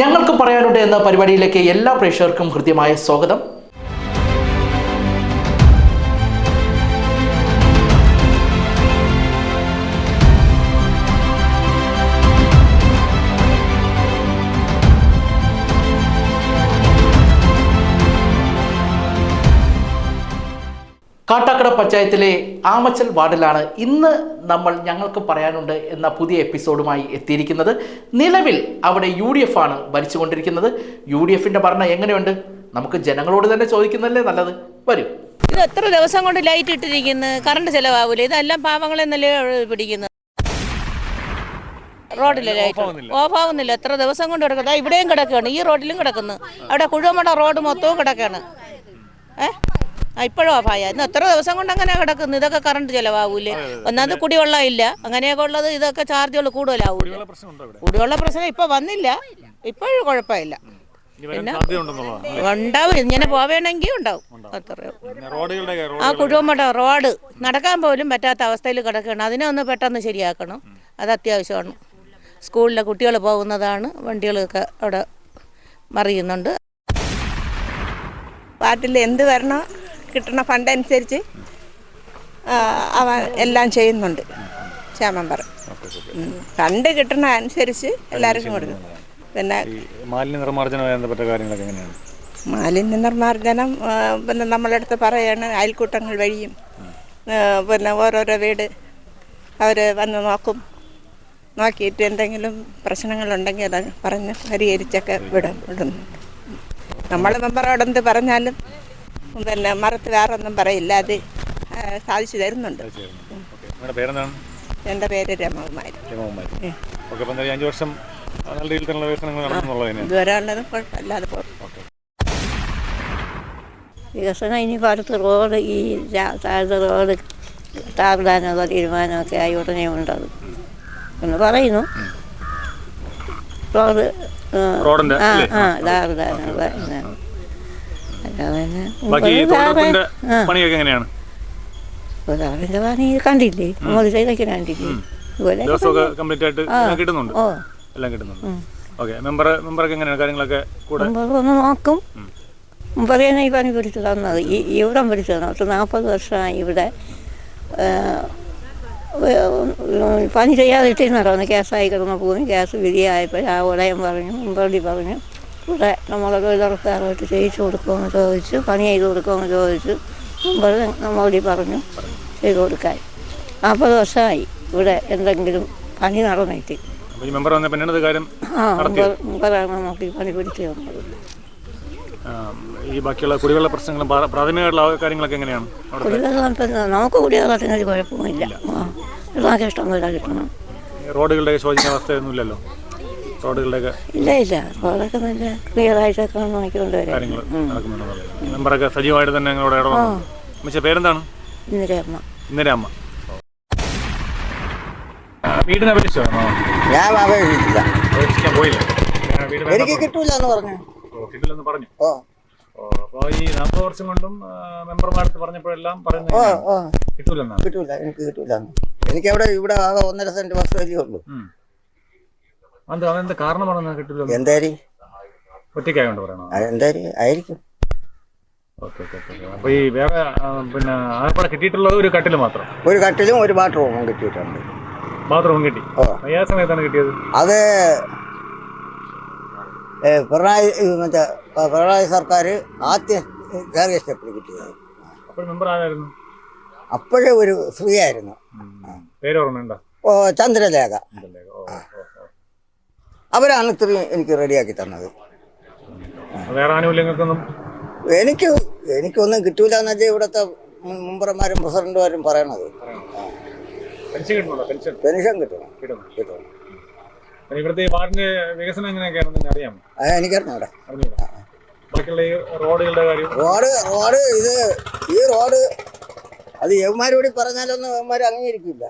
ഞങ്ങൾക്ക് പറയാനുണ്ട് എന്ന പരിപാടിയിലേക്ക് എല്ലാ പ്രേക്ഷകർക്കും ഹൃദ്യമായ സ്വാഗതം. കാട്ടാക്കട പഞ്ചായത്തിലെ ആമച്ചൽ വാർഡിലാണ് ഇന്ന് നമ്മൾ ഞങ്ങൾക്ക് പറയാനുണ്ട് എന്ന പുതിയ എപ്പിസോഡുമായി എത്തിയിരിക്കുന്നത്. നിലവിൽ അവിടെ യു ഡി എഫ് ആണ് ഭരിച്ചുകൊണ്ടിരിക്കുന്നത്. യു ഡി എഫിന്റെ ഭരണം എങ്ങനെയുണ്ട്? നമുക്ക് ജനങ്ങളോട് തന്നെ ചോദിക്കുന്നതല്ലേ നല്ലത്. വരും. ഇത് എത്ര ദിവസം കൊണ്ട് ലൈറ്റ് ഇട്ടിരിക്കുന്നു? കറണ്ട് ചെലവാകൂല? ഇതെല്ലാം പാവങ്ങളെ നില പിടിക്കുന്നത്? റോഡിലെ ലൈറ്റ് ഓഫ് ആവുന്നില്ല എത്ര ദിവസം കൊണ്ട് കിടക്കുന്നത്? ഇവിടെയും കിടക്കുകയാണ്. ഈ റോഡിലും കിടക്കുന്നു. അവിടെ കുഴമട റോഡ് മൊത്തവും കിടക്കുകയാണ്. ഏ? ആ ഇപ്പോഴും ഓഫായ ഇന്ന് എത്ര ദിവസം കൊണ്ട് അങ്ങനെ കിടക്കുന്നു ഇതൊക്കെ കറണ്ട് ചിലവാകൂലേ ഒന്നാമത് കുടിവെള്ളം ഇല്ല. അങ്ങനെയൊക്കെ ഉള്ളത് ഇതൊക്കെ ചാർജുകൾ കൂടുതലാവൂല കുടിവെള്ള പ്രശ്നം ഇപ്പൊ വന്നില്ല. ഇപ്പോഴും കുഴപ്പമില്ല. പിന്നെ ഉണ്ടാവും. ഇങ്ങനെ പോവേണമെങ്കിൽ ഉണ്ടാവും. അത്രയോ ആ കുടുംബം റോഡ്. നടക്കാൻ പോലും പറ്റാത്ത അവസ്ഥയിൽ കിടക്കുകയാണ്. അതിനെ ഒന്ന് പെട്ടെന്ന് ശരിയാക്കണം. അത് അത്യാവശ്യമാണ്. സ്കൂളിലെ കുട്ടികൾ പോകുന്നതാണ്. വണ്ടികളൊക്കെ അവിടെ മറിയുന്നുണ്ട്. പാട്ടിൽ എന്ത് വരണോ? കിട്ടുന്ന ഫണ്ട് അനുസരിച്ച് അവ എല്ലാം ചെയ്യുന്നുണ്ട്. ശ്യാമമ്പർ ഫണ്ട് കിട്ടുന്ന അനുസരിച്ച് എല്ലാവർക്കും കൊടുക്കും. പിന്നെ മാലിന്യ നിർമ്മാർജനവുമായി ബന്ധപ്പെട്ട കാര്യങ്ങളൊക്കെ എങ്ങനെയാണ്? മാലിന്യ നിർമ്മാർജനം പിന്നെ നമ്മളെടുത്ത് പറയാണ് അയൽക്കൂട്ടങ്ങൾ വഴിയും പിന്നെ ഓരോരോ വീട് അവർ വന്ന് നോക്കും. നോക്കിയിട്ട് എന്തെങ്കിലും പ്രശ്നങ്ങളുണ്ടെങ്കിൽ അത് പറഞ്ഞ് പരിഹരിച്ചൊക്കെ വിടും വിടുന്നു. നമ്മൾ മെമ്പറോടെന്ത് പറഞ്ഞാലും പിന്നെ മറത്ത് വേറൊന്നും പറയില്ല അത് സാധിച്ചു തരുന്നുണ്ട്. എന്റെ പേര് രമകുമാരി. രമകുമാരി. അഞ്ച് വർഷം നല്ല രീതിയിൽ തന്നെ വികസനങ്ങൾ നടക്കുന്നുള്ളത് തന്നെയാണ്. ഇതുവരെ ഉള്ളതും കുഴപ്പമില്ലാതെ പോകും ഓക്കെ. വികസനം ഇനി പാടത്ത് റോഡ് ഈ താഴത്തെ റോഡ് താറിടാനുള്ള തീരുമാനമൊക്കെ ആയി ഉടനെ ഉണ്ടത്. എന്ന് പറയുന്നു. റോഡ് ആ, ആ പിന്നെ ബാക്കി പണിയൊക്കെ എങ്ങനെയാണ്? ഒരാളിന്റെ പണി കണ്ടില്ലേ? നമ്മൾ ചെയ്തൊക്കെ കണ്ടില്ലേ? ഇതുപോലെ ദിവസമൊക്കെ കംപ്ലീറ്റ് ആയിട്ട് എല്ലാം കിട്ടുന്നുണ്ട്? എല്ലാം കിട്ടുന്നുണ്ട്. ഓക്കെ മെമ്പർ മെമ്പറൊക്കെ എങ്ങനെയാണ്? കാര്യങ്ങളൊക്കെ കൂടെ? ഒന്ന് നോക്കും. ഈ പണി പിടിച്ചു തന്നത്. ഈ ഇവിടം പിടിച്ചു തന്നു പത്ത് നാൽപ്പത് വർഷമായി ഇവിടെ പണി ചെയ്യാതെ ഇട്ടിരുന്നോ ഗ്യാസായി കിടന്ന ഭൂമി ഗ്യാസ് വിധിയായപ്പോൾ ആ ഉടയം പറഞ്ഞു മുമ്പറടി പറഞ്ഞു. ഇവിടെ നമ്മളൊക്കെ ഇതൊക്കെ ചെയ്യിച്ചു കൊടുക്കുമെന്ന് ചോദിച്ചു പണി ചെയ്ത് കൊടുക്കുമെന്ന് ചോദിച്ചു. നമ്മൾ നമ്മളോടി പറഞ്ഞു ചെയ്ത് കൊടുക്കാൻ നാൽപ്പത് ദിവസമായി ഇവിടെ എന്തെങ്കിലും പണി നടന്നിട്ട്. മെമ്പർ ആ നമുക്ക് ഈ പണി പിടിച്ചു തന്നത് ഈ ബാക്കിയുള്ള കുടിവെള്ള പ്രശ്നങ്ങളും പ്രാഥമികമായിട്ടുള്ള കാര്യങ്ങളൊക്കെ എങ്ങനെയാണ് കുടിവെള്ളം നമുക്ക് കുടിവെള്ളത്തിന് ഒരു കുഴപ്പമില്ല. വെള്ളമൊക്കെ ഇഷ്ടം പോലെ കിട്ടണം റോഡുകളുടെ റോഡുകളുടെയൊക്കെ ഇല്ല ഇല്ല. റോഡൊക്കെ നല്ല ക്ലിയർ ആയിട്ടൊക്കെ നോക്കിക്കൊണ്ട് വരാം. കാര്യങ്ങൾ നടക്കുന്നുണ്ട്. മെമ്പറൊക്കെ സജീവമായിട്ട് തന്നെ ഞങ്ങളുടെ ഇടപെടുന്നു മിച്ച പേരെന്താണ്? ഇന്നലെ അമ്മ അമ്മ വീടിനെ അപേക്ഷിച്ചോ ഞാൻ അപേക്ഷിച്ചില്ല അപേക്ഷിക്കാൻ പോയില്ല? ഞാൻ വീട് വേണ്ട എനിക്ക് കിട്ടൂല എന്ന് പറഞ്ഞു. ഓ, കിട്ടില്ലെന്ന് പറഞ്ഞു. ഓ. ഓ അപ്പോൾ ഈ നാൽപ്പത് വർഷം കൊണ്ടും ആ, മെമ്പർമാരടുത്ത് പറഞ്ഞപ്പോഴെല്ലാം പറയുന്നത് ഓ ഇങ്ങനെയാണ്. ഓ. കിട്ടൂലെന്നാണ്. കിട്ടൂല എനിക്ക് കിട്ടൂല എനിക്ക് അവിടെ ഇവിടെ ആകെ ഒന്നര സെന്റ് വസ്തുവല്ലേ ഉള്ളൂ. ഉം. അത് അതെന്താ കാരണമാണെന്ന് കിട്ടില്ല എന്തായാലും ഒറ്റയ്ക്കായോണ്ട് പറയണോ? എന്തായാലും ആയിരിക്കും. ഓക്കെ ഓക്കെ ഓക്കെ അപ്പോൾ ഈ വേറെ ആ, പിന്നെ ആകപ്പാടെ കിട്ടിയിട്ടുള്ളത് ഒരു കട്ടിൽ മാത്രം? ഒരു കട്ടിലും ഒരു ബാത്റൂമും കിട്ടിയിട്ടുണ്ട്. ബാത്റൂം കിട്ടി? ഓ. ഏത് സമയത്താണ് കിട്ടിയത്? അത് ഏ, പിണറായി മറ്റേ പ- പിണറായി സർക്കാർ ആദ്യം കയറിയ സ്റ്റെപ്പിൽ കിട്ടിയത്. അപ്പോൾ മെമ്പർ ആരായിരുന്നു? അപ്പോഴേ ഒരു ഫ്രീ ആയിരുന്നു. പേര് ഓർമ്മയുണ്ടോ? ഓ ചന്ദ്രലേഖ. ഓ, ഓ. അവരാണ് ഇത്രയും എനിക്ക് റെഡിയാക്കി തന്നത്. വേറെ ആനുകൂല്യങ്ങൾക്കൊന്നും? എനിക്ക് എനിക്കൊന്നും കിട്ടൂല എന്നല്ലേ ഇവിടുത്തെ മെമ്പർമാരും പ്രസിഡന്റുമാരും പറയണത്. Pension pension. പെൻഷൻ കിട്ടണം കിട്ടണം ഇവിടുത്തെ ഈ വാർഡിന്റെ വികസനം എങ്ങനെയൊക്കെയാണെന്ന് എനിക്കറിഞ്ഞൂടാ. ബാക്കിയുള്ള ഈ റോഡുകളുടെ കാര്യം? റോഡ് റോഡ് ഇത് ഈ റോഡ് അത് യവന്മാരോട് പറഞ്ഞാലൊന്നും യവന്മാർ അംഗീകരിക്കില്ല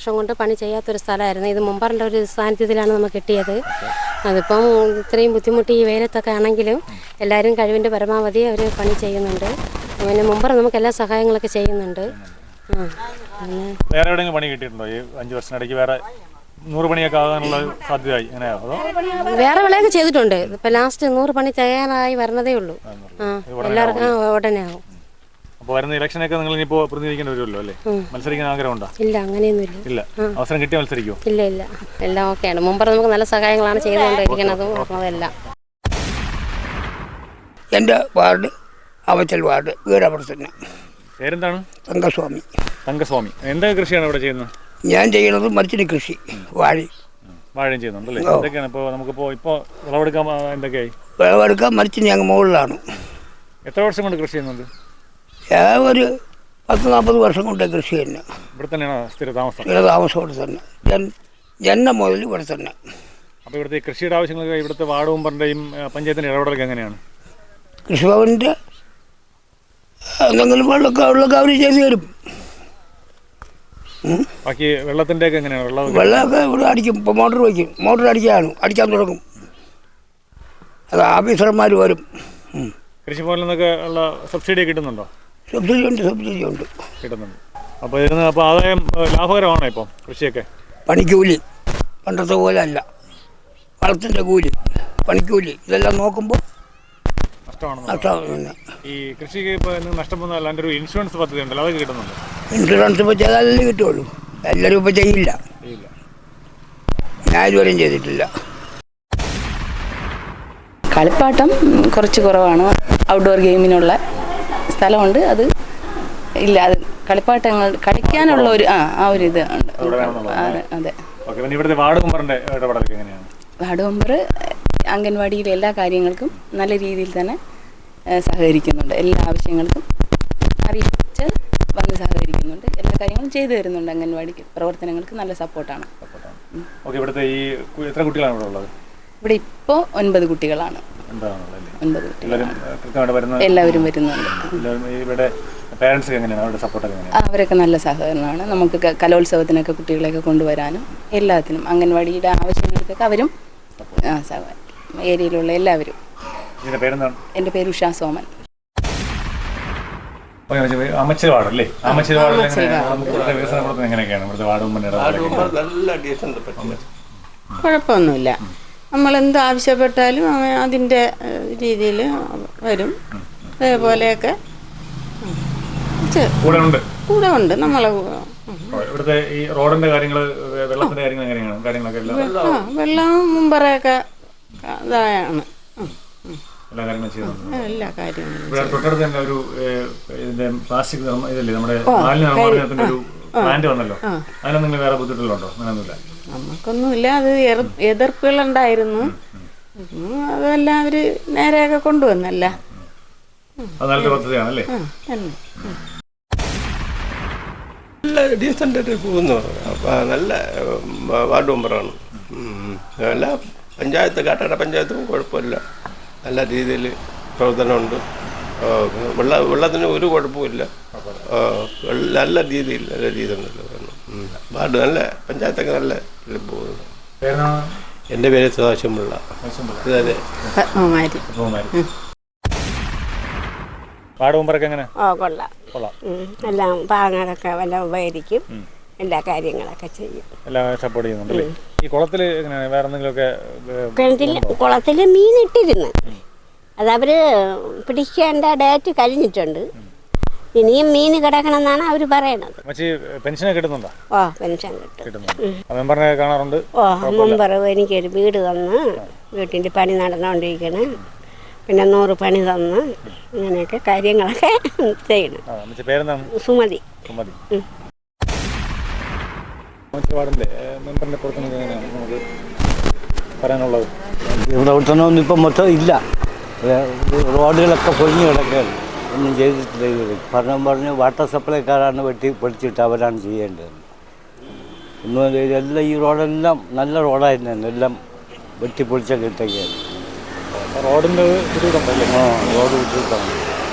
വർഷം കൊണ്ട് പണി ചെയ്യാത്തൊരു സ്ഥലമായിരുന്നു. ഇത് മുമ്പറിന്റെ ഒരു സാന്നിധ്യത്തിലാണ് നമുക്ക് കിട്ടിയത്. അതിപ്പം ഇത്രയും ബുദ്ധിമുട്ടി ഈ വെയിലത്തൊക്കെ ആണെങ്കിലും എല്ലാവരും കഴിവിന്റെ പരമാവധി അവർ പണി ചെയ്യുന്നുണ്ട്. പിന്നെ മുമ്പർ നമുക്ക് എല്ലാ സഹായങ്ങളൊക്കെ ചെയ്യുന്നുണ്ട്. വേറെ എവിടെയെങ്കിലും പണി കിട്ടിയിട്ടുണ്ടോ? ഈ അഞ്ച് വർഷത്തിനിടയ്ക്ക് വേറെ നൂറ് പണിയൊക്കെ ആകാനുള്ള സാധ്യതയായി. വേറെ വിളയൊക്കെ ചെയ്തിട്ടുണ്ട്. ഇപ്പം ലാസ്റ്റ് നൂറ് പണി തയ്യാറായി വരണതേ ഉള്ളൂ. ആ എല്ലാവർക്കും ഉടനെ ആവും. അപ്പോൾ വരുന്ന ഇലക്ഷനൊക്കെ നിങ്ങൾ ഇനിയിപ്പോൾ പ്രതിനിധിക്കേണ്ടി വരുമല്ലോ അല്ലേ? മത്സരിക്കാൻ ആഗ്രഹമുണ്ടോ? ഇല്ല അങ്ങനെയൊന്നുമില്ല. ഇല്ല. അവസരം കിട്ടിയ മത്സരിക്കോ ഇല്ല ഇല്ല. എല്ലാം ഓക്കെയാണ്. മുമ്പ് നമുക്ക് നല്ല സഹായങ്ങളാണ് ചെയ്തുകൊണ്ടിരിക്കുന്നതും. അതെല്ലാം എന്റെ വാർഡ് അവച്ചൽ വാർഡ് വീടപ്പുറത്ത് തന്നെ പേരെന്താണ്? തങ്കസ്വാമി. തങ്കസ്വാമി. എന്താ കൃഷിയാണ് ഇവിടെ ചെയ്യുന്നത്? ഞാൻ ചെയ്യുന്നത് മരച്ചിനി കൃഷി വാഴ. വാഴയും ചെയ്യുന്നുണ്ടല്ലേ എന്തൊക്കെയാണ് ഇപ്പോൾ നമുക്കിപ്പോൾ ഇപ്പോൾ വിളവെടുക്കാൻ എന്തൊക്കെയായി? വിളവെടുക്കാൻ മരച്ചിനി അങ്ങ് മുകളിലാണ്. എത്ര വർഷം കൊണ്ട് കൃഷി ചെയ്യുന്നുണ്ട്? ഞാൻ ഒരു പത്ത് നാൽപ്പത് വർഷം കൊണ്ട് കൃഷി തന്നെ. ഇവിടെ തന്നെയാണോ സ്ഥിര താമസം ഇവിടെ തന്നെ. ജൻ ജന്മം മുതൽ ഇവിടെ തന്നെ. അപ്പോൾ ഇവിടുത്തെ കൃഷിയുടെ ആവശ്യങ്ങൾക്ക് ഇവിടുത്തെ വാർഡ് പറഞ്ഞും പഞ്ചായത്തിന്റെ ഇടപെടലൊക്കെ എങ്ങനെയാണ്? കൃഷിഭവന്റെ എന്തെങ്കിലും വെള്ളമൊക്കെ വെള്ളമൊക്കെ അവർ ചെയ്തു തരും. ബാക്കി വെള്ളത്തിന്റെ ഒക്കെ എങ്ങനെയാണ്? വെള്ളം വെള്ളമൊക്കെ ഇവിടെ അടിക്കും. ഇപ്പോൾ മോട്ടർ വയ്ക്കും. മോട്ടർ അടിക്കാണ്. അടിക്കാൻ തുടങ്ങും. അത് ഓഫീസർമാർ വരും. കൃഷിഭവനിൽ നിന്നൊക്കെ ഉള്ള സബ്സിഡി കിട്ടുന്നുണ്ടോ? സബ്സിഡി ഉണ്ട് സബ്സിഡി ഉണ്ട് കിട്ടുന്നുണ്ട്. അപ്പോൾ ഇതിന് അപ്പോൾ ആദായം ലാഭകരമാണോ ഇപ്പോൾ കൃഷിയൊക്കെ? പണിക്കൂലി. പണ്ടത്തെ പോലെ അല്ല. വളത്തിന്റെ കൂലി പണിക്കൂലി. ഇതെല്ലാം നോക്കുമ്പോൾ നഷ്ടമാണെന്ന് ഈ കൃഷിക്ക് ഇപ്പോൾ നഷ്ടം വന്നാൽ അതിന്റെ ഒരു ഇൻഷുറൻസ് പദ്ധതി ഉണ്ടല്ലോ അതൊക്കെ കിട്ടുന്നുണ്ട്? ഇൻഷുറൻസ് ഇപ്പോൾ ചെയ്താലല്ലേ കിട്ടുള്ളൂ. എല്ലാവരും ഇപ്പോൾ ചെയ്യില്ല. ഇല്ല ഞാൻ ഇതുവരെയും ചെയ്തിട്ടില്ല. കളിപ്പാട്ടം കുറച്ച് കുറവാണ്. ഔട്ട്ഡോർ ഗെയിമിനുള്ള സ്ഥലമുണ്ട്. അത് ഇല്ല അത് കളിപ്പാട്ടങ്ങൾ കളിക്കാനുള്ള ഒരു ആ ആ ഒരു ഇത് ഉണ്ട്. അതെ അതെ. പിന്നെ ഇവിടുത്തെ വാർഡ് മെമ്പറിന്റെ ഇടപെടലൊക്കെ എങ്ങനെയാണ്? വാർഡ് മെമ്പർ അംഗൻവാടിയിലെ എല്ലാ കാര്യങ്ങൾക്കും നല്ല രീതിയിൽ തന്നെ സഹകരിക്കുന്നുണ്ട്. എല്ലാ ആവശ്യങ്ങൾക്കും അറിയിച്ച് വന്ന് സഹകരിക്കുന്നുണ്ട്. എല്ലാ കാര്യങ്ങളും ചെയ്തു തരുന്നുണ്ട് അംഗൻവാടിക്ക്. പ്രവർത്തനങ്ങൾക്ക് നല്ല സപ്പോർട്ടാണ്. ഓക്കെ ഇവിടുത്തെ ഈ എത്ര കുട്ടികളാണ് ഇവിടെ ഉള്ളത്? ഇവിടെ ഇപ്പോ ഒൻപത് കുട്ടികളാണ്. ഒൻപത് എല്ലാവരും ഏ, വരുന്ന എല്ലാവരും വരുന്നുണ്ട്. എല്ലാവരും ഇവിടെ പേരൻസ് എങ്ങനെയാണ്? അവരുടെ സപ്പോർട്ടൊക്കെ എങ്ങനെയാണ്? ആ, അവരൊക്കെ നല്ല സഹകരണമാണ്. നമുക്ക് കലോത്സവത്തിനൊക്കെ കുട്ടികളെയൊക്കെ കൊണ്ടുവരാനും എല്ലാത്തിനും അംഗൻവാടിയുടെ ആവശ്യങ്ങൾക്കൊക്കെ അവരും ഏരിയയിലുള്ള എല്ലാവരും. എന്റെ പേര് ഉഷാ സോമൻ. വികസന പ്രവർത്തനം എങ്ങനെയൊക്കെയാണ്? ഇവിടുത്തെ വാർഡ് കുഴപ്പമൊന്നുമില്ല. നമ്മൾ എന്ത് ആവശ്യപ്പെട്ടാലും അവൻ അതിന്റെ രീതിയിൽ വരും. അതേപോലെയൊക്കെ. കൂടെ ഉണ്ട് കൂടെ ഉണ്ട് നമ്മളെ ഇവിടുത്തെ ഈ റോഡിന്റെ കാര്യങ്ങൾ വെള്ളത്തിന്റെ കാര്യങ്ങൾ എങ്ങനെയാണ്? കാര്യങ്ങളൊക്കെ എല്ലാം വെള്ളം മുമ്പറയൊക്കെ ഇതായാണ്. ഉം. എല്ലാ കാര്യങ്ങളും ചെയ്യുന്നുണ്ട് എല്ലാ കാര്യങ്ങളും തൊട്ടടുത്ത് തന്നെ ഒരു ഇതിന്റെ പ്ലാസ്റ്റിക് ഇതല്ലേ നമ്മുടെ മാലിന്യ നിർമ്മാർജനത്തിന്റെ ഒരു പ്ലാന്റ് വന്നല്ലോ. അതിനൊന്നും നിങ്ങൾ വേറെ ബുദ്ധിമുട്ടുകളുണ്ടോ അങ്ങനെയൊന്നുമില്ല. നമുക്കൊന്നുമില്ല. അത് എതിർ- എതിർപ്പുകളുണ്ടായിരുന്നു. അതെല്ലാം അവർ നേരെയൊക്കെ കൊണ്ടുവന്നല്ല. അത് നല്ലൊരു പദ്ധതിയാണ് അല്ലേ ആ തന്നെ. ഉം. നല്ല ഡീസന്റ് ആയിട്ട് പോകുന്നു നല്ല വാർഡ് മെമ്പറാണ്. എല്ലാ നല്ല പഞ്ചായത്ത് കാട്ടാട പഞ്ചായത്തും കുഴപ്പമില്ല. നല്ല രീതിയിൽ പ്രവർത്തനമുണ്ട്. വെള്ള വെള്ളത്തിന് ഒരു കുഴപ്പമില്ല നല്ല രീതിയിൽ നല്ല രീതിയിൽ. വാർഡ് നല്ല പഞ്ചായത്തൊക്കെ നല്ല പോകുന്നു? എന്റെ പേര് സദാശിവം പിള്ള. വാർഡ് മെമ്പറൊക്കെ എങ്ങനെ? ഓ കൊള്ളാം. കൊള്ളാം. എല്ലാം പാങ്ങലൊക്കെ വല്ല ഉപകരിക്കും. എല്ലാ കാര്യങ്ങളൊക്കെ ചെയ്യും. എല്ലാം സപ്പോർട്ട് ചെയ്യുന്നുണ്ടല്ലേ? ഈ കുളത്തിൽ എങ്ങനെയാണ്? വേറെ എന്തെങ്കിലുമൊക്കെ കിണറ്റിൽ കുളത്തിൽ മീൻ ഇട്ടിരുന്നു അതവർ പിടിക്കേണ്ട ഡേറ്റ് കഴിഞ്ഞിട്ടുണ്ട്. ഇനിയും മീൻ കിടക്കണമെന്നാണ് അവർ പറയണത്. പെൻഷനൊക്കെ കിട്ടുന്നുണ്ടോ? ഓ പെൻഷൻ കിട്ടും. കാണാറുണ്ട്? ഓ മുമ്പ് എനിക്കൊരു വീട് തന്ന് വീട്ടിന്റെ പണി നടന്നുകൊണ്ടിരിക്കണം പിന്നെ നൂറ് പണി തന്ന് അങ്ങനെയൊക്കെ കാര്യങ്ങളൊക്കെ ചെയ്യണം. സുമതി. പറയാനുള്ളത്? ഇവിടെ ഒട്ടണമൊന്നും ഇപ്പം മൊത്തം ഇല്ല. റോഡുകളൊക്കെ പൊളിഞ്ഞു കിടക്കുകയാണ്. ഒന്നും ചെയ്തിട്ടില്ല ഇതുവരെ. പറഞ്ഞു പറഞ്ഞ് വാട്ടർ സപ്ലൈക്കാരാണ് വെട്ടി പൊളിച്ചിട്ട് അവരാണ് ചെയ്യേണ്ടത്. ഒന്നും എല്ലാം ഈ റോഡെല്ലാം നല്ല റോഡായിരുന്നു. എല്ലാം വെട്ടി പൊളിച്ചൊക്കെ ഇട്ടൊക്കെയാണ് റോഡിന്റെ ബുദ്ധിമുട്ടുണ്ടല്ലേ? ആ റോഡ് വിട്ടിട്ടാണ്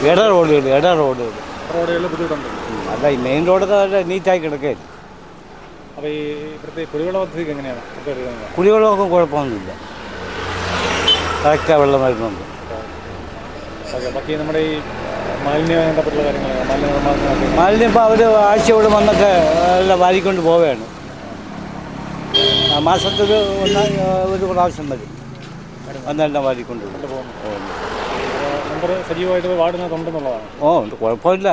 ഇട റോഡുകൾ ഇട റോഡുകൾ റോഡുകളിൽ ബുദ്ധിമുട്ടുണ്ട്. അല്ല ഈ മെയിൻ റോഡൊക്കെ നല്ല നീറ്റായി കിടക്കുകയായിരുന്നു അപ്പോൾ ഈ ഇവിടുത്തെ കുടിവെള്ള പദ്ധതിക്ക് എങ്ങനെയാണ്? കുടിവെള്ളമൊക്കെ കുഴപ്പമൊന്നുമില്ല. കറക്റ്റാണ് വെള്ളം വരുന്നുണ്ട്. ഓക്കെ ബാക്കി നമ്മുടെ ഈ ബന്ധപ്പെട്ടുള്ള കാര്യങ്ങളാണ് മാലിന്യ ഇപ്പോൾ അവർ ആഴ്ചയോട് വന്നൊക്കെ എല്ലാം വാരിക്കൊണ്ട് പോവുകയാണ്. മാസത്തിൽ ഒന്ന് ഒരു പ്രാവശ്യം വരും. വന്നെല്ലാം വാരിക്കൊണ്ട് പോകും. നമ്പർ സജീവമായിട്ട് ഓ ഉണ്ട്. കുഴപ്പമില്ല.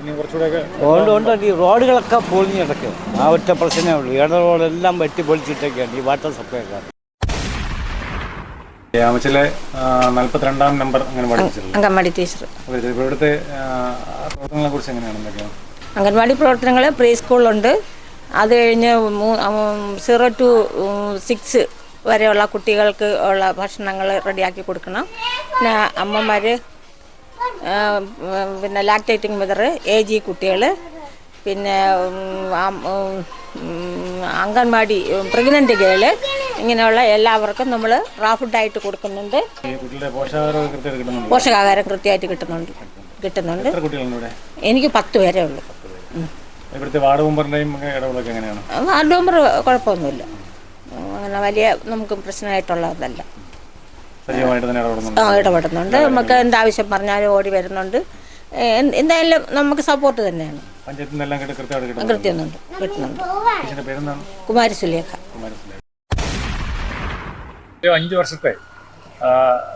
ഇനി കുറച്ചുകൂടെയൊക്കെ ഉണ്ട് ഉണ്ട്. ഈ റോഡുകളൊക്കെ പൊളിഞ്ഞ് കിടക്കും. ആ ഒറ്റ പ്രശ്നമേ ഉള്ളൂ. ഇട റോഡെല്ലാം വെട്ടി പൊളിച്ചിട്ടൊക്കെയാണ് ഈ വാട്ടർ സപ്ലൈക്കാർ. ആമച്ചിലെ നാൽപ്പത്തിരണ്ടാം നമ്പർ അംഗൻവാടി ടീച്ചർ. ഇവിടുത്തെ പ്രവർത്തനങ്ങളെ കുറിച്ച് എങ്ങനെയാണ് എന്തൊക്കെയാണ്? അംഗൻവാടി പ്രവർത്തനങ്ങൾ പ്രീ സ്കൂളുണ്ട് അത് കഴിഞ്ഞ് സീറോ ടു സിക്സ് വരെയുള്ള കുട്ടികൾക്ക് ഉള്ള ഭക്ഷണങ്ങൾ റെഡിയാക്കി കൊടുക്കണം. പിന്നെ അമ്മമാർ പിന്നെ ലാക്ടേറ്റിംഗ് മദർ എ ജി കുട്ടികൾ പിന്നെ അംഗൻവാടി പ്രഗ്നന്റ് ഗേൾ ഇങ്ങനെയുള്ള എല്ലാവർക്കും നമ്മൾ റാ ഫുഡായിട്ട് കൊടുക്കുന്നുണ്ട്. പോഷകാഹാരം കൃത്യമായിട്ട് കിട്ടുന്നുണ്ട്? കിട്ടുന്നുണ്ട്. എനിക്ക് പത്ത് പേരേ ഉള്ളൂ. വാർഡ് മെമ്പർ കുഴപ്പമൊന്നുമില്ല. അങ്ങനെ വലിയ നമുക്ക് പ്രശ്നമായിട്ടുള്ളതല്ല. ഇടപെടുന്നുണ്ട്. നമുക്ക് എന്താവശ്യം പറഞ്ഞാലും ഓടി വരുന്നുണ്ട്. എന്തായാലും നമുക്ക് സപ്പോർട്ട് തന്നെയാണ്. കൃത്യമുണ്ട്. കിട്ടുന്നുണ്ട്. കുമാരി സുലേഖ കുമാരസ്വാമി. അഞ്ച് വർഷത്തെ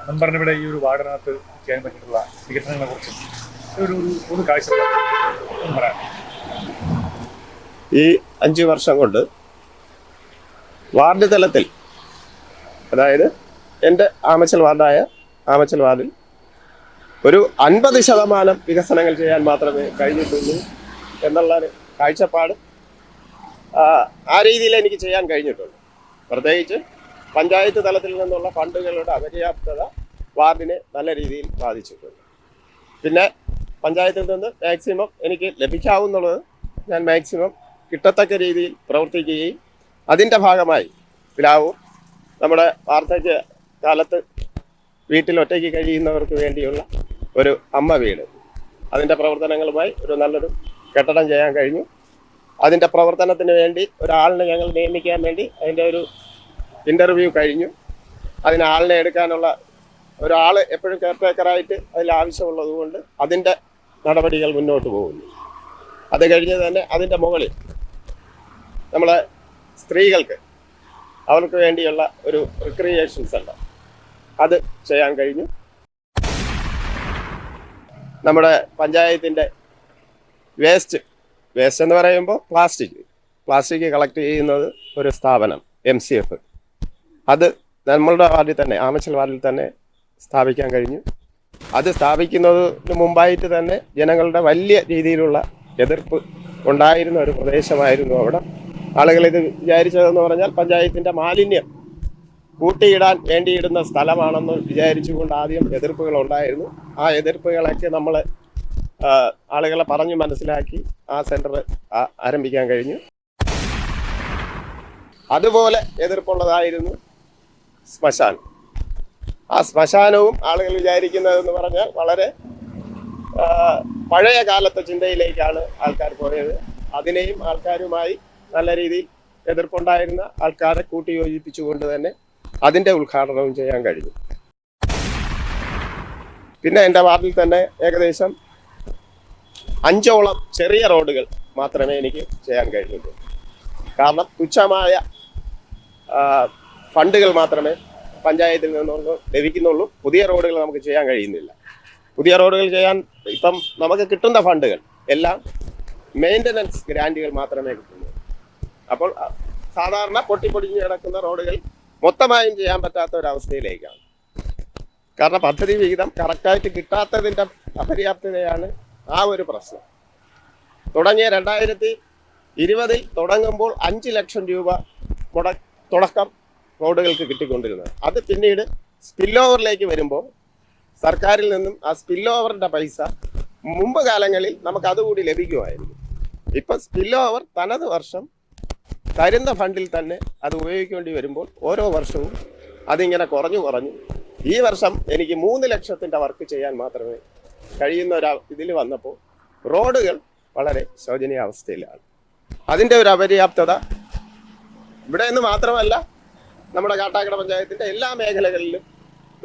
മെമ്പറിന് ഇവിടെ ഈ ഒരു വാർഡിനകത്ത് ചെയ്യാൻ പറ്റിയിട്ടുള്ള വികസനങ്ങളെ കുറിച്ച് ഒരു ഒരു കാഴ്ച ഈ അഞ്ച് വർഷം കൊണ്ട് വാർഡ് തലത്തിൽ അതായത് എന്റെ ആമച്ചൽ വാർഡായ ആമച്ചൽ വാർഡിൽ ഒരു അൻപത് ശതമാനം വികസനങ്ങൾ ചെയ്യാൻ മാത്രമേ കഴിഞ്ഞിട്ടുള്ളൂ എന്നുള്ള കാഴ്ചപ്പാട് ആ രീതിയിൽ എനിക്ക് ചെയ്യാൻ കഴിഞ്ഞിട്ടുള്ളൂ പ്രത്യേകിച്ച് പഞ്ചായത്ത് തലത്തിൽ നിന്നുള്ള ഫണ്ടുകളുടെ അപര്യാപ്തത വാർഡിനെ നല്ല രീതിയിൽ ബാധിച്ചിട്ടുണ്ട്. പിന്നെ പഞ്ചായത്തിൽ നിന്ന് മാക്സിമം എനിക്ക് ലഭിക്കാവുന്നുള്ളത് ഞാൻ മാക്സിമം കിട്ടത്തക്ക രീതിയിൽ പ്രവർത്തിക്കുകയും അതിന്റെ ഭാഗമായി പിലാവൂർ നമ്മുടെ വാർദ്ധക്യ കാലത്ത് വീട്ടിൽ ഒറ്റയ്ക്ക് കഴിയുന്നവർക്ക് വേണ്ടിയുള്ള ഒരു അമ്മ വീട്. അതിന്റെ പ്രവർത്തനങ്ങളുമായി ഒരു നല്ലൊരു കെട്ടിടം ചെയ്യാൻ കഴിഞ്ഞു. അതിന്റെ പ്രവർത്തനത്തിന് വേണ്ടി ഒരാളിനെ ഞങ്ങൾ നിയമിക്കാൻ വേണ്ടി അതിന്റെ ഒരു ഇന്റർവ്യൂ കഴിഞ്ഞു. അതിന് ആളിനെ എടുക്കാനുള്ള ഒരാൾ എപ്പോഴും കെയർടേക്കറായിട്ട് അതിൽ ആവശ്യമുള്ളത് കൊണ്ട് അതിന്റെ നടപടികൾ മുന്നോട്ട് പോകുന്നു. അത് കഴിഞ്ഞ് തന്നെ അതിന്റെ മുകളിൽ നമ്മളെ സ്ത്രീകൾക്ക് അവർക്ക് വേണ്ടിയുള്ള ഒരു റിക്രിയേഷൻ സെന്റർ അത് ചെയ്യാൻ കഴിഞ്ഞു. നമ്മുടെ പഞ്ചായത്തിന്റെ വേസ്റ്റ് വേസ്റ്റ് എന്ന് പറയുമ്പോൾ പ്ലാസ്റ്റിക് പ്ലാസ്റ്റിക് കളക്ട് ചെയ്യുന്നത് ഒരു സ്ഥാപനം എം സി എഫ് അത് നമ്മളുടെ വാർഡിൽ തന്നെ ആമച്ചൽ വാർഡിൽ തന്നെ സ്ഥാപിക്കാൻ കഴിഞ്ഞു. അത് സ്ഥാപിക്കുന്നതിന് മുമ്പായിട്ട് തന്നെ ജനങ്ങളുടെ വലിയ രീതിയിലുള്ള എതിർപ്പ് ഉണ്ടായിരുന്ന ഒരു പ്രദേശമായിരുന്നു അവിടെ. ആളുകൾ ഇത് വിചാരിച്ചതെന്ന് പറഞ്ഞാൽ പഞ്ചായത്തിന്റെ മാലിന്യം കൂട്ടിയിടാൻ വേണ്ടിയിടുന്ന സ്ഥലമാണെന്ന് വിചാരിച്ചുകൊണ്ട് ആദ്യം എതിർപ്പുകൾ ഉണ്ടായിരുന്നു. ആ എതിർപ്പുകളൊക്കെ നമ്മൾ ആളുകളെ പറഞ്ഞു മനസ്സിലാക്കി ആ സെന്റർ ആരംഭിക്കാൻ കഴിഞ്ഞു. അതുപോലെ എതിർപ്പുള്ളതായിരുന്നു ശ്മശാനം ആ ശ്മശാനവും ആളുകൾ വിചാരിക്കുന്നതെന്ന് പറഞ്ഞാൽ വളരെ പഴയ കാലത്തെ ചിന്തയിലേക്കാണ് ആൾക്കാർ പോയത്. അതിനെയും ആൾക്കാരുമായി നല്ല രീതിയിൽ എതിർപ്പുണ്ടായിരുന്ന ആൾക്കാരെ കൂട്ടി യോജിപ്പിച്ചുകൊണ്ട് തന്നെ അതിന്റെ ഉദ്ഘാടനവും ചെയ്യാൻ കഴിഞ്ഞു. പിന്നെ എന്റെ വാർഡിൽ തന്നെ ഏകദേശം അഞ്ചോളം ചെറിയ റോഡുകൾ മാത്രമേ എനിക്ക് ചെയ്യാൻ കഴിഞ്ഞുള്ളൂ കാരണം തുച്ഛമായ ഫണ്ടുകൾ മാത്രമേ പഞ്ചായത്തിൽ നിന്നുള്ളൂ ലഭിക്കുന്നുള്ളൂ. പുതിയ റോഡുകൾ നമുക്ക് ചെയ്യാൻ കഴിയുന്നില്ല. പുതിയ റോഡുകൾ ചെയ്യാൻ ഇപ്പം നമുക്ക് കിട്ടുന്ന ഫണ്ടുകൾ എല്ലാം മെയിന്റനൻസ് ഗ്രാൻഡുകൾ മാത്രമേ കിട്ടുന്നുള്ളൂ. അപ്പോൾ സാധാരണ പൊട്ടിപ്പൊടിഞ്ഞ് കിടക്കുന്ന റോഡുകൾ മൊത്തമായും ചെയ്യാൻ പറ്റാത്ത ഒരവസ്ഥയിലേക്കാണ് കാരണം പദ്ധതി വിഹിതം കറക്റ്റായിട്ട് കിട്ടാത്തതിന്റെ അപര്യാപ്തതയാണ് ആ ഒരു പ്രശ്നം. തുടങ്ങിയ രണ്ടായിരത്തി ഇരുപതിൽ തുടങ്ങുമ്പോൾ അഞ്ച് ലക്ഷം രൂപ തുടക്കം റോഡുകൾക്ക് കിട്ടിക്കൊണ്ടിരുന്നത്. അത് പിന്നീട് സ്പിൽ ഓവറിലേക്ക് വരുമ്പോൾ സർക്കാരിൽ നിന്നും ആ സ്പിൽ പൈസ മുമ്പ് കാലങ്ങളിൽ നമുക്ക് അതുകൂടി ലഭിക്കുമായിരുന്നു. ഇപ്പം സ്പിൽ ഓവർ തനത് വർഷം തരുന്ന ഫണ്ടിൽ തന്നെ അത് ഉപയോഗിക്കേണ്ടി വരുമ്പോൾ ഓരോ വർഷവും അതിങ്ങനെ കുറഞ്ഞു കുറഞ്ഞു. ഈ വർഷം എനിക്ക് മൂന്ന് ലക്ഷത്തിന്റെ വർക്ക് ചെയ്യാൻ മാത്രമേ കഴിയുന്ന ഒരു ഇതിൽ വന്നപ്പോൾ റോഡുകൾ വളരെ ശോചനീയ അവസ്ഥയിലാണ് അതിന്റെ ഒരു അപര്യാപ്തത ഇവിടെ നിന്ന് മാത്രമല്ല നമ്മുടെ കാട്ടാക്കട പഞ്ചായത്തിന്റെ എല്ലാ മേഖലകളിലും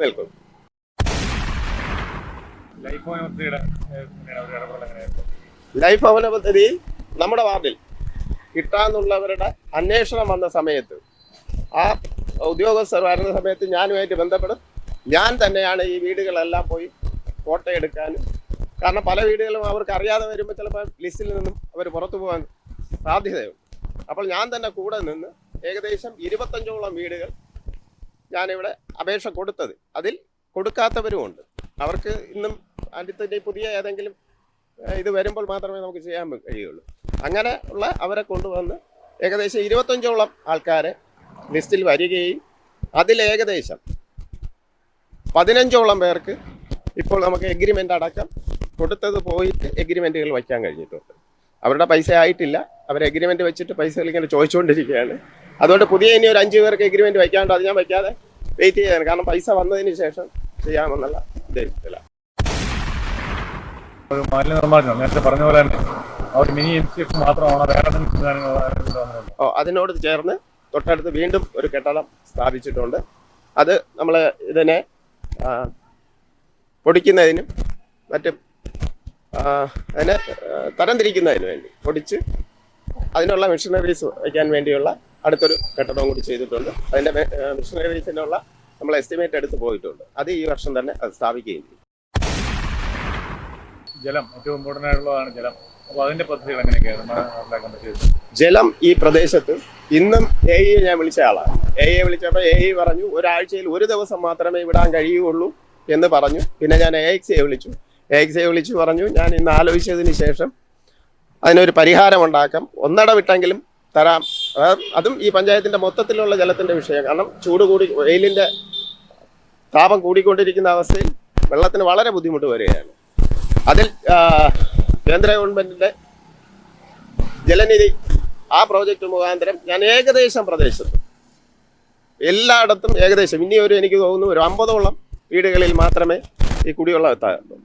നിൽക്കും. ലൈഫ് ഭവന പദ്ധതിയിൽ നമ്മുടെ വാർഡിൽ കിട്ടാന്നുള്ളവരുടെ അന്വേഷണം വന്ന സമയത്ത് ആ ഉദ്യോഗസ്ഥർ വരുന്ന സമയത്ത് ഞാനുമായിട്ട് ബന്ധപ്പെടും. ഞാൻ തന്നെയാണ് ഈ വീടുകളെല്ലാം പോയി ഫോട്ടോ എടുക്കാനും കാരണം പല വീടുകളും അവർക്ക് അറിയാതെ വരുമ്പോൾ ചിലപ്പോൾ ലിസ്റ്റിൽ നിന്നും അവർ പുറത്തു പോകാൻ സാധ്യതയുണ്ട്. അപ്പോൾ ഞാൻ തന്നെ കൂടെ നിന്ന് ഏകദേശം ഇരുപത്തഞ്ചോളം വീടുകൾ ഞാനിവിടെ അപേക്ഷ കൊടുത്തത്. അതിൽ കൊടുക്കാത്തവരുമുണ്ട്. അവർക്ക് ഇന്നും അടുത്തിന്റെ പുതിയ ഏതെങ്കിലും ഇത് വരുമ്പോൾ മാത്രമേ നമുക്ക് ചെയ്യാൻ കഴിയുള്ളൂ. അങ്ങനെ ഉള്ള അവരെ കൊണ്ടുവന്ന് ഏകദേശം ഇരുപത്തഞ്ചോളം ആൾക്കാരെ ലിസ്റ്റിൽ വരികയും അതിലേകദേശം പതിനഞ്ചോളം പേർക്ക് ഇപ്പോൾ നമുക്ക് എഗ്രിമെന്റ് അടക്കം കൊടുത്തത് പോയിട്ട് എഗ്രിമെന്റുകൾ വയ്ക്കാൻ കഴിഞ്ഞിട്ടുണ്ട്. അവരുടെ പൈസ ആയിട്ടില്ല. അവർ എഗ്രിമെന്റ് വെച്ചിട്ട് പൈസകൾ ഇങ്ങനെ ചോദിച്ചുകൊണ്ടിരിക്കുകയാണ്. അതുകൊണ്ട് പുതിയ ഇനി ഒരു അഞ്ച് പേർക്ക് എഗ്രിമെന്റ് വയ്ക്കാണ്ട് അത് ഞാൻ വയ്ക്കാതെ വെയിറ്റ് ചെയ്യാണ് കാരണം പൈസ വന്നതിന് ശേഷം ചെയ്യാമെന്നുള്ള ഉദ്ദേശത്തില്ല ഒരു മാലിന്യ നിർമ്മാർജനം. നേരത്തെ പറഞ്ഞ പോലെ തന്നെ. ആ മിനി എം സി എഫ് മാത്രമാണോ? വേറെ എന്തെങ്കിലും സംവിധാനങ്ങളോ ആരെങ്കിലും വന്നിട്ടുണ്ടോ? ഓ അതിനോട് ചേർന്ന് തൊട്ടടുത്ത് വീണ്ടും ഒരു കെട്ടിടം സ്ഥാപിച്ചിട്ടുണ്ട്. അത് നമ്മൾ ഇതിനെ പൊടിക്കുന്നതിനും മറ്റും അതിനെ തരംതിരിക്കുന്നതിന് വേണ്ടി പൊടിച്ച് അതിനുള്ള മെഷീനറീസ് വയ്ക്കാൻ വേണ്ടിയുള്ള അടുത്തൊരു കെട്ടിടവും കൂടി ചെയ്തിട്ടുണ്ട്. അതിന്റെ മിഷനറീസിനുള്ള നമ്മൾ എസ്റ്റിമേറ്റ് എടുത്ത് പോയിട്ടുണ്ട്. അത് ഈ വർഷം തന്നെ അത് സ്ഥാപിക്കുകയും ചെയ്യും. ജലം ഏറ്റവും ഇമ്പോർട്ടന്റ് ആയിട്ടുള്ളതാണ് ജലം. അപ്പോൾ അതിന്റെ പദ്ധതികൾ എങ്ങനെയൊക്കെയാണ് ജലം ഈ പ്രദേശത്ത് ഇന്നും എ ഇ ഞാൻ വിളിച്ച ആളാണ്. എ ഇ വിളിച്ചപ്പോൾ എ ഇ പറഞ്ഞു ഒരാഴ്ചയിൽ ഒരു ദിവസം മാത്രമേ വിടാൻ കഴിയുള്ളൂ എന്ന് പറഞ്ഞു. പിന്നെ ഞാൻ എ എക്സ് എ വിളിച്ചു. എ എക്സ് എ വിളിച്ചു പറഞ്ഞു ഞാൻ ഇന്ന് ആലോചിച്ചതിന് ശേഷം അതിനൊരു പരിഹാരം ഉണ്ടാക്കാം. ഒന്നട വിട്ടെങ്കിലും തരാം. അതും ഈ പഞ്ചായത്തിന്റെ മൊത്തത്തിലുള്ള ജലത്തിന്റെ വിഷയം. കാരണം ചൂട് കൂടി വെയിലിന്റെ താപം കൂടിക്കൊണ്ടിരിക്കുന്ന അവസ്ഥയിൽ വെള്ളത്തിന് വളരെ ബുദ്ധിമുട്ട് വരികയാണ്. അതിൽ കേന്ദ്ര ഗവൺമെന്റിന്റെ ജലനിധി ആ പ്രോജക്റ്റ് മുഖാന്തരം ഞാൻ ഏകദേശം പ്രദേശത്ത് എല്ലായിടത്തും ഏകദേശം ഇനി ഒരു എനിക്ക് തോന്നുന്നു ഒരു അമ്പതോളം വീടുകളിൽ മാത്രമേ ഈ കുടിവെള്ളം എത്താറുള്ളൂ.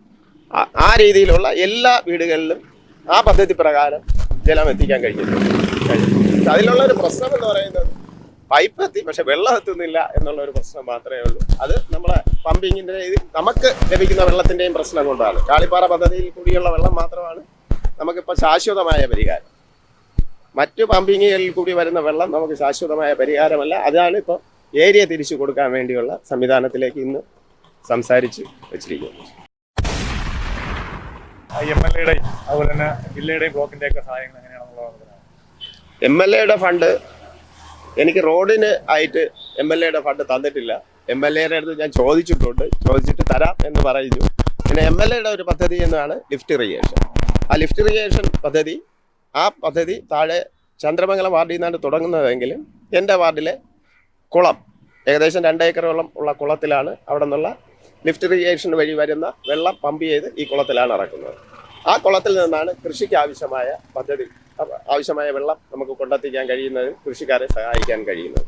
ആ രീതിയിലുള്ള എല്ലാ വീടുകളിലും ആ പദ്ധതി പ്രകാരം ജലം എത്തിക്കാൻ കഴിഞ്ഞിട്ടുണ്ട്. കഴിഞ്ഞു. അതിലുള്ള ഒരു പ്രശ്നം എന്ന് പറയുന്നത് പൈപ്പ് എത്തി പക്ഷെ വെള്ളം എത്തുന്നില്ല എന്നുള്ള ഒരു പ്രശ്നം മാത്രമേ ഉള്ളൂ. അത് നമ്മളെ പമ്പിങ്ങിന്റെ ഇതിൽ നമുക്ക് ലഭിക്കുന്ന വെള്ളത്തിന്റെയും പ്രശ്നം കൊണ്ടാണ്. കാളിപ്പാറ പദ്ധതിയിൽ കൂടിയുള്ള വെള്ളം മാത്രമാണ് നമുക്കിപ്പോൾ ശാശ്വതമായ പരിഹാരം. മറ്റു പമ്പിങ്ങുകളിൽ കൂടി വരുന്ന വെള്ളം നമുക്ക് ശാശ്വതമായ പരിഹാരമല്ല. അതാണ് ഇപ്പോൾ ഏരിയ തിരിച്ചു കൊടുക്കാൻ വേണ്ടിയുള്ള സംവിധാനത്തിലേക്ക് ഇന്ന് സംസാരിച്ച് വെച്ചിരിക്കുന്നത്. എം എൽ എയുടെയും അതുപോലെ തന്നെ ജില്ലയുടെയും ബ്ലോക്കിന്റെ ഒക്കെ സഹായങ്ങൾ എങ്ങനെയാണെന്നുള്ളത് എം എൽ എയുടെ ഫണ്ട് എനിക്ക് റോഡിന് ആയിട്ട് എം എൽ എയുടെ ഫണ്ട് തന്നിട്ടില്ല. എം എൽ എയുടെ അടുത്ത് ഞാൻ ചോദിച്ചിട്ടുണ്ട്. ചോദിച്ചിട്ട് തരാം എന്ന് പറയുന്നു. പിന്നെ എം എൽ എയുടെ ഒരു പദ്ധതി എന്നാണ് ലിഫ്റ്റ് ഇറിഗേഷൻ ആ ലിഫ്റ്റ് ഇറിഗേഷൻ പദ്ധതി ആ പദ്ധതി താഴെ ചന്ദ്രമംഗലം വാർഡിൽ നിന്നാണ് തുടങ്ങുന്നതെങ്കിലും എന്റെ വാർഡിലെ കുളം ഏകദേശം രണ്ട് ഏക്കറോളം ഉള്ള കുളത്തിലാണ് അവിടെ നിന്നുള്ള ലിഫ്റ്റ് ഇറിഗേഷൻ വഴി വരുന്ന വെള്ളം പമ്പ് ചെയ്ത് ഈ കുളത്തിലാണ് ഇറക്കുന്നത്. ആ കുളത്തിൽ നിന്നാണ് കൃഷിക്ക് ആവശ്യമായ പദ്ധതി ആവശ്യമായ വെള്ളം നമുക്ക് കൊണ്ടെത്തിക്കാൻ കഴിയുന്നത് കൃഷിക്കാരെ സഹായിക്കാൻ കഴിയുന്നത്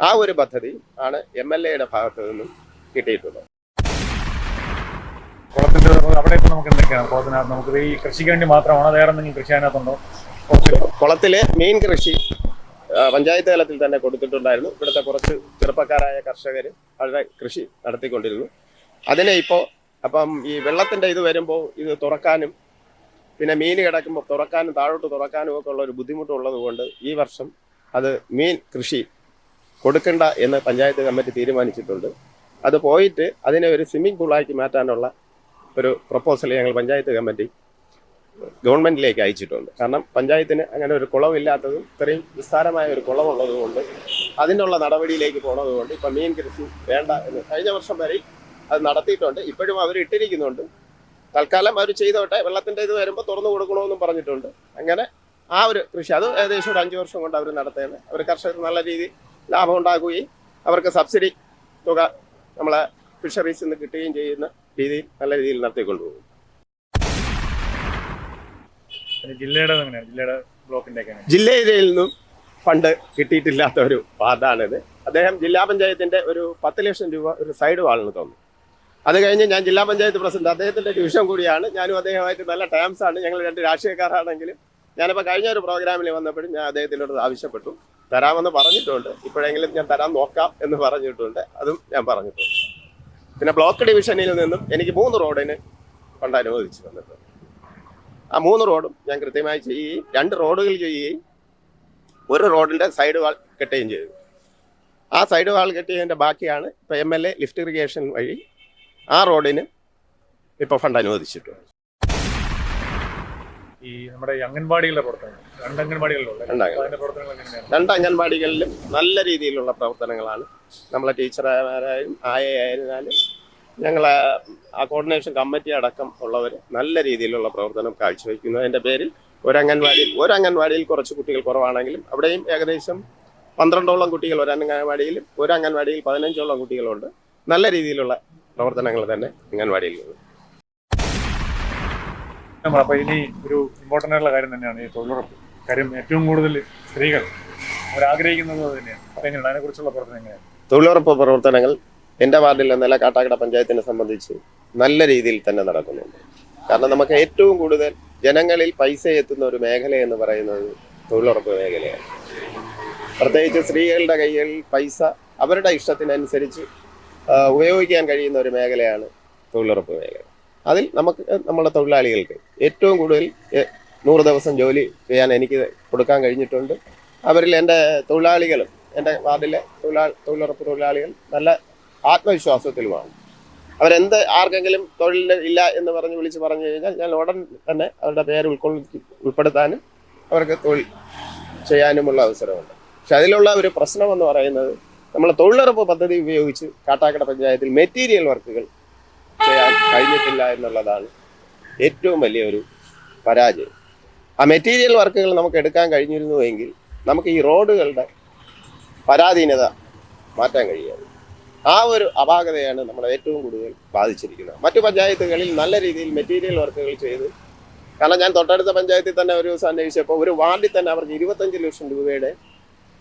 ആ ഒരു പദ്ധതി ആണ് എം എൽ എയുടെ ഭാഗത്ത് നിന്നും കിട്ടിയിട്ടുള്ളത്. കുളത്തിന്റെ അവിടെ ഇപ്പോൾ നമുക്ക് എന്തൊക്കെയാണ്? കുളത്തിനകത്ത് നമുക്ക് ഈ കൃഷിക്ക് വേണ്ടി മാത്രമാണോ? വേറെ എന്തെങ്കിലും കൃഷി അതിനകത്തുണ്ടോ? കുളത്തിലെ മീൻ കൃഷി പഞ്ചായത്ത് തലത്തിൽ തന്നെ കൊടുത്തിട്ടുണ്ടായിരുന്നു. ഇവിടുത്തെ കുറച്ച് ചെറുപ്പക്കാരായ കർഷകർ അവരുടെ കൃഷി നടത്തിക്കൊണ്ടിരുന്നു. അതിനെ ഇപ്പോൾ അപ്പം ഈ വെള്ളത്തിന്റെ ഇത് വരുമ്പോൾ ഇത് തുറക്കാനും പിന്നെ മീൻ കിടക്കുമ്പോൾ തുറക്കാനും താഴോട്ട് തുറക്കാനും ഒക്കെ ഉള്ള ഒരു ബുദ്ധിമുട്ടുള്ളത് കൊണ്ട് ഈ വർഷം അത് മീൻ കൃഷി കൊടുക്കണ്ട എന്ന് പഞ്ചായത്ത് കമ്മിറ്റി തീരുമാനിച്ചിട്ടുണ്ട്. അത് പോയിട്ട് അതിനെ ഒരു സ്വിമ്മിംഗ് പൂളാക്കി മാറ്റാനുള്ള ഒരു പ്രപ്പോസൽ ഞങ്ങൾ പഞ്ചായത്ത് കമ്മിറ്റി ഗവൺമെന്റിലേക്ക് അയച്ചിട്ടുണ്ട്. കാരണം പഞ്ചായത്തിന് അങ്ങനെ ഒരു കുളമില്ലാത്തതും ഇത്രയും വിസ്താരമായ ഒരു കുളമുള്ളത് കൊണ്ട് അതിനുള്ള നടപടിയിലേക്ക് പോണത് കൊണ്ട് ഇപ്പം മീൻ കൃഷി വേണ്ട എന്ന് കഴിഞ്ഞ വർഷം വരെ അത് നടത്തിയിട്ടുണ്ട്. ഇപ്പോഴും അവർ ഇട്ടിരിക്കുന്നുണ്ട് തൽക്കാലം അവർ ചെയ്തോട്ടെ. വെള്ളത്തിന്റെ ഇത് വരുമ്പോൾ തുറന്നു കൊടുക്കണമെന്നും പറഞ്ഞിട്ടുണ്ട്. അങ്ങനെ ആ ഒരു കൃഷി അത് ഏകദേശം ഒരു അഞ്ച് വർഷം കൊണ്ട് അവർ നടത്തുന്നത് അവർ കർഷകർ നല്ല രീതിയിൽ ലാഭം ഉണ്ടാക്കുകയും അവർക്ക് സബ്സിഡി തുക നമ്മളെ ഫിഷറീസിൽ നിന്ന് കിട്ടുകയും ചെയ്യുന്ന രീതിയിൽ നല്ല രീതിയിൽ നടത്തിക്കൊണ്ടുപോകും. ജില്ലയുടെ ജില്ലയിൽ നിന്നും ഫണ്ട് കിട്ടിയിട്ടില്ലാത്ത ഒരു വാർഡാണിത് അദ്ദേഹം ജില്ലാ പഞ്ചായത്തിന്റെ ഒരു പത്ത് ലക്ഷം രൂപ ഒരു സൈഡ് വാളിന് തന്നു. അത് കഴിഞ്ഞ് ഞാൻ ജില്ലാ പഞ്ചായത്ത് പ്രസിഡന്റ്. അദ്ദേഹത്തിന്റെ ഡിവിഷൻ കൂടിയാണ്. ഞാനും അദ്ദേഹമായിട്ട് നല്ല ടേംസ് ആണ്. ഞങ്ങൾ രണ്ട് രാഷ്ട്രീയക്കാരാണെങ്കിലും ഞാനിപ്പോൾ കഴിഞ്ഞ ഒരു പ്രോഗ്രാമിൽ വന്നപ്പോഴും ഞാൻ അദ്ദേഹത്തിനോട് ആവശ്യപ്പെട്ടു. തരാമെന്ന് പറഞ്ഞിട്ടുണ്ട്. ഇപ്പോഴെങ്കിലും ഞാൻ തരാൻ നോക്കാം എന്ന് പറഞ്ഞിട്ടുണ്ട്. അതും ഞാൻ പറഞ്ഞിട്ടുണ്ട്. പിന്നെ ബ്ലോക്ക് ഡിവിഷനിൽ നിന്നും എനിക്ക് മൂന്ന് റോഡിന് ഫണ്ട് അനുവദിച്ചു തന്നിട്ടുണ്ട്. ആ മൂന്ന് റോഡും ഞാൻ കൃത്യമായി ചെയ്യുകയും രണ്ട് റോഡുകൾ ചെയ്യുകയും ഒരു റോഡിന്റെ സൈഡ് വാൾ കെട്ടുകയും ചെയ്തു. ആ സൈഡ് വാൾ കെട്ടിയതിന്റെ ബാക്കിയാണ് ഇപ്പോൾ M L A lift irrigation വഴി ആ റോഡിന് ഇപ്പൊ ഫണ്ട് അനുവദിച്ചിട്ടുണ്ട്. ഈ നമ്മുടെ അംഗൻവാടികളുടെ പ്രവർത്തനങ്ങൾ രണ്ട് അംഗൻവാടികളിലുള്ള അംഗൻവാടികളിലും നല്ല രീതിയിലുള്ള പ്രവർത്തനങ്ങളാണ്. നമ്മളെ ടീച്ചർമാരായാലും ആയായിരുന്നാലും ഞങ്ങളെ ആ കോർഡിനേഷൻ കമ്മിറ്റി അടക്കം ഉള്ളവർ നല്ല രീതിയിലുള്ള പ്രവർത്തനം കാഴ്ചവെക്കുന്നു. അതിന്റെ പേരിൽ ഒരു അംഗൻവാടിയിൽ ഒരു അംഗൻവാടിയിൽ കുറച്ച് കുട്ടികൾ കുറവാണെങ്കിലും അവിടെയും ഏകദേശം പന്ത്രണ്ടോളം കുട്ടികൾ ഒരു അംഗൻവാടിയിലും ഒരു അംഗൻവാടിയിൽ പതിനഞ്ചോളം കുട്ടികളുണ്ട്. നല്ല രീതിയിലുള്ള പ്രവർത്തനങ്ങൾ തന്നെ അംഗൻവാടിയിൽ അപ്പൊ ഇനി ഒരു ഇമ്പോർട്ടന്റ് ആയിട്ടുള്ള കാര്യം തന്നെയാണ് ഈ തൊഴിലുറപ്പ്. കാര്യം ഏറ്റവും കൂടുതൽ സ്ത്രീകൾ അവരാഗ്രഹിക്കുന്നത് തന്നെയാണ്. അതിനെ എങ്ങനെയാണ് അതിനെക്കുറിച്ചുള്ള പ്രവർത്തനം എങ്ങനെയാണ്? തൊഴിലുറപ്പ് പ്രവർത്തനങ്ങൾ എന്റെ വാർഡിൽ നില കാട്ടാക്കട പഞ്ചായത്തിനെ സംബന്ധിച്ച് നല്ല രീതിയിൽ തന്നെ നടക്കുന്നുണ്ട്. കാരണം നമുക്ക് ഏറ്റവും കൂടുതൽ ജനങ്ങളിൽ പൈസ എത്തുന്ന ഒരു മേഖല എന്ന് പറയുന്നത് തൊഴിലുറപ്പ് മേഖലയാണ്. പ്രത്യേകിച്ച് സ്ത്രീകളുടെ കയ്യിൽ പൈസ അവരുടെ ഇഷ്ടത്തിനനുസരിച്ച് ഉപയോഗിക്കാൻ കഴിയുന്ന ഒരു മേഖലയാണ് തൊഴിലുറപ്പ് മേഖല. അതിൽ നമുക്ക് നമ്മുടെ തൊഴിലാളികൾക്ക് ഏറ്റവും കൂടുതൽ നൂറ് ദിവസം ജോലി ചെയ്യാൻ എനിക്ക് കൊടുക്കാൻ കഴിഞ്ഞിട്ടുണ്ട്. അവരിൽ എന്റെ തൊഴിലാളികളും എന്റെ വാർഡിലെ തൊഴിലാ തൊഴിലുറപ്പ് തൊഴിലാളികൾ നല്ല ആത്മവിശ്വാസത്തിലുമാണ്. അവരെന്ത് ആർക്കെങ്കിലും തൊഴിൽ ഇല്ല എന്ന് പറഞ്ഞ് വിളിച്ച് പറഞ്ഞു കഴിഞ്ഞാൽ ഞാൻ ഉടൻ തന്നെ അവരുടെ പേര് ഉൾക്കൊള്ളി ഉൾപ്പെടുത്താനും അവർക്ക് തൊഴിൽ ചെയ്യാനുമുള്ള അവസരമുണ്ട്. പക്ഷെ അതിലുള്ള ഒരു പ്രശ്നം എന്ന് പറയുന്നത് നമ്മൾ തൊഴിലുറപ്പ് പദ്ധതി ഉപയോഗിച്ച് കാട്ടാക്കട പഞ്ചായത്തിൽ മെറ്റീരിയൽ വർക്കുകൾ ചെയ്യാൻ കഴിഞ്ഞിട്ടില്ല എന്നുള്ളതാണ് ഏറ്റവും വലിയൊരു പരാജയം. ആ മെറ്റീരിയൽ വർക്കുകൾ നമുക്ക് എടുക്കാൻ കഴിഞ്ഞിരുന്നുവെങ്കിൽ നമുക്ക് ഈ റോഡുകളുടെ പരാധീനത മാറ്റാൻ കഴിയുന്നത് ആ ഒരു അപാകതയാണ് നമ്മളെ ഏറ്റവും കൂടുതൽ ബാധിച്ചിരിക്കുന്നത്. മറ്റു പഞ്ചായത്തുകളിൽ നല്ല രീതിയിൽ മെറ്റീരിയൽ വർക്കുകൾ ചെയ്ത് കാരണം ഞാൻ തൊട്ടടുത്ത പഞ്ചായത്തിൽ തന്നെ ഒരു ദിവസം അന്വേഷിച്ചപ്പോൾ ഒരു വാർഡിൽ തന്നെ അവർക്ക് ഇരുപത്തഞ്ച് ലക്ഷം രൂപയുടെ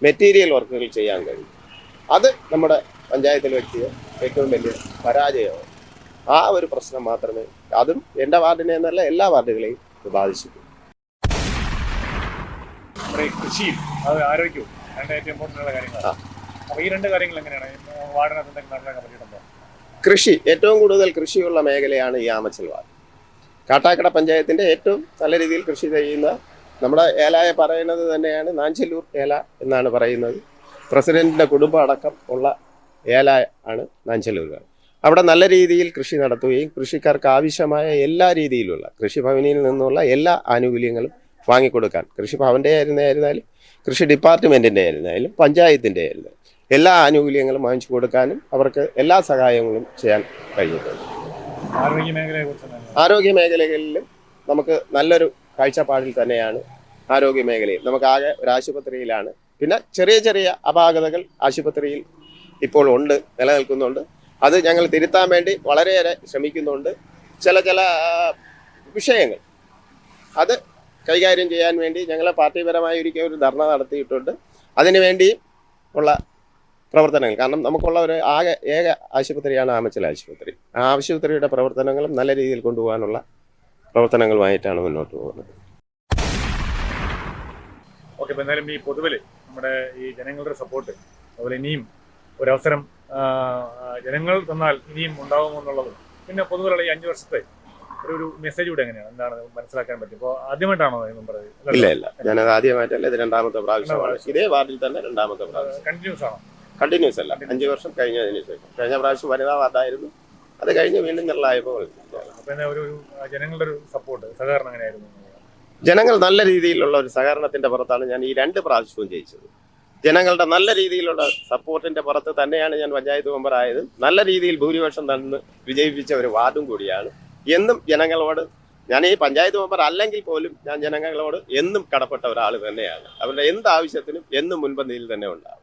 മെറ്റീരിയൽ വർക്കുകൾ ചെയ്യാൻ കഴിയും അത് നമ്മുടെ പഞ്ചായത്തിൽ വ്യക്തിയെ ഏറ്റവും വലിയ പരാജയമാണ്. ആ ഒരു പ്രശ്നം മാത്രമേ അതും എന്റെ വാർഡിനെ എന്നല്ല എല്ലാ വാർഡുകളെയും ഇത് കൃഷിയും അത് ആരോഗ്യവും രണ്ട് ഏറ്റവും ഇമ്പോർട്ടന്റ് കാര്യങ്ങളാണ്. ഈ രണ്ട് കാര്യങ്ങൾ എങ്ങനെയാണ്? ഈ വാർഡിനകത്ത് എന്തെങ്കിലും നടത്താൻ പറ്റിയിട്ടുണ്ടോ കൃഷി ഏറ്റവും കൂടുതൽ കൃഷിയുള്ള മേഖലയാണ് ഈ ആമച്ചൽ വാർഡ്. കാട്ടാക്കട പഞ്ചായത്തിന്റെ ഏറ്റവും നല്ല രീതിയിൽ കൃഷി ചെയ്യുന്ന നമ്മുടെ ഏലായ പറയുന്നത് തന്നെയാണ് നാഞ്ചല്ലൂർ ഏല എന്നാണ് പറയുന്നത്. പ്രസിഡന്റിന്റെ കുടുംബം അടക്കം ഉള്ള ഏല ആണ് നാഞ്ചല്ലൂർ അവിടെ നല്ല രീതിയിൽ കൃഷി നടത്തുകയും കൃഷിക്കാർക്ക് ആവശ്യമായ എല്ലാ രീതിയിലുള്ള കൃഷിഭവനിൽ നിന്നുള്ള എല്ലാ ആനുകൂല്യങ്ങളും വാങ്ങിക്കൊടുക്കാൻ കൃഷിഭവന്റെ ആയിരുന്നായിരുന്നാലും കൃഷി ഡിപ്പാർട്ട്മെന്റിന്റെ ആയിരുന്നാലും പഞ്ചായത്തിന്റെ ആയിരുന്നാലും എല്ലാ ആനുകൂല്യങ്ങളും വാങ്ങിച്ചു കൊടുക്കാനും അവർക്ക് എല്ലാ സഹായങ്ങളും ചെയ്യാൻ കഴിഞ്ഞിട്ടുണ്ട്. ആരോഗ്യ മേഖലകളിലും നമുക്ക് നല്ലൊരു കാഴ്ചപ്പാടിൽ തന്നെയാണ് ആരോഗ്യ മേഖലയിൽ. നമുക്ക് ആകെ ഒരു ആശുപത്രിയിലാണ് പിന്നെ ചെറിയ ചെറിയ അപാകതകൾ ആശുപത്രിയിൽ ഇപ്പോൾ ഉണ്ട് നിലനിൽക്കുന്നുണ്ട്. അത് ഞങ്ങൾ തിരുത്താൻ വേണ്ടി വളരെയേറെ ശ്രമിക്കുന്നുണ്ട്. ചില ചില വിഷയങ്ങൾ. അത് കൈകാര്യം ചെയ്യാൻ വേണ്ടി ഞങ്ങൾ പാർട്ടിപരമായി ഒരിക്കൽ ഒരു ധർണ നടത്തിയിട്ടുണ്ട്. അതിനു വേണ്ടിയും ഉള്ള പ്രവർത്തനങ്ങൾ. കാരണം നമുക്കുള്ള ഒരു ആകെ ഏക ആശുപത്രിയാണ് ആമച്ചൽ ആശുപത്രി. ആ ആശുപത്രിയുടെ പ്രവർത്തനങ്ങളും നല്ല രീതിയിൽ കൊണ്ടുപോകാനുള്ള പ്രവർത്തനങ്ങളുമായിട്ടാണ് മുന്നോട്ട് പോകുന്നത്. ഓക്കെ എന്തായാലും ഈ പൊതുവിൽ നമ്മുടെ ഈ ജനങ്ങളുടെ സപ്പോർട്ട് അതുപോലെ ഇനിയും ഒരവസരം ജനങ്ങൾ തന്നാൽ ഇനിയും ഉണ്ടാകുമെന്നുള്ളതും പിന്നെ പൊതുവെയുള്ള ഈ അഞ്ച് വർഷത്തെ ഒരു മെസ്സേജ് കൂടെ എങ്ങനെയാണ്? എന്താണ് മനസ്സിലാക്കാൻ പറ്റും ഇപ്പോൾ ആദ്യമായിട്ടാണോ എന്നും പറയുന്നത് ഇല്ല ഇല്ല. ഞാനത് ആദ്യമായിട്ടല്ല ഇത് രണ്ടാമത്തെ പ്രാവശ്യമാണ്. ഇതേ വാർഡിൽ തന്നെ രണ്ടാമത്തെ പ്രാവശ്യം. കണ്ടിന്യൂസ് ആണോ? കണ്ടിന്യൂസ് അല്ല. അഞ്ച് വർഷം കഴിഞ്ഞതിന് ശേഷം. കഴിഞ്ഞ പ്രാവശ്യം വനിതാ വാർഡായിരുന്നു. അത് കഴിഞ്ഞ് വീണ്ടും ഞങ്ങളായപ്പോൾ അപ്പോൾ ഒരു ജനങ്ങളുടെ ഒരു സപ്പോർട്ട് സഹകരണം എങ്ങനെയായിരുന്നു? ജനങ്ങൾ നല്ല രീതിയിലുള്ള ഒരു സഹകരണത്തിന്റെ പുറത്താണ് ഞാൻ ഈ രണ്ട് പ്രാവശ്യവും ജയിച്ചത്. ജനങ്ങളുടെ നല്ല രീതിയിലുള്ള സപ്പോർട്ടിന്റെ പുറത്ത് തന്നെയാണ് ഞാൻ പഞ്ചായത്ത് മെമ്പറായത് നല്ല രീതിയിൽ ഭൂരിപക്ഷം തന്ന് വിജയിപ്പിച്ച ഒരു വാർഡും കൂടിയാണ്. എന്നും ജനങ്ങളോട് ഞാൻ ഈ പഞ്ചായത്ത് മെമ്പർ അല്ലെങ്കിൽ പോലും ഞാൻ ജനങ്ങളോട് എന്നും കടപ്പെട്ട ഒരാൾ തന്നെയാണ്. അവരുടെ എന്ത് ആവശ്യത്തിനും എന്നും മുൻപന്തിയിൽ തന്നെ ഉണ്ടാവും.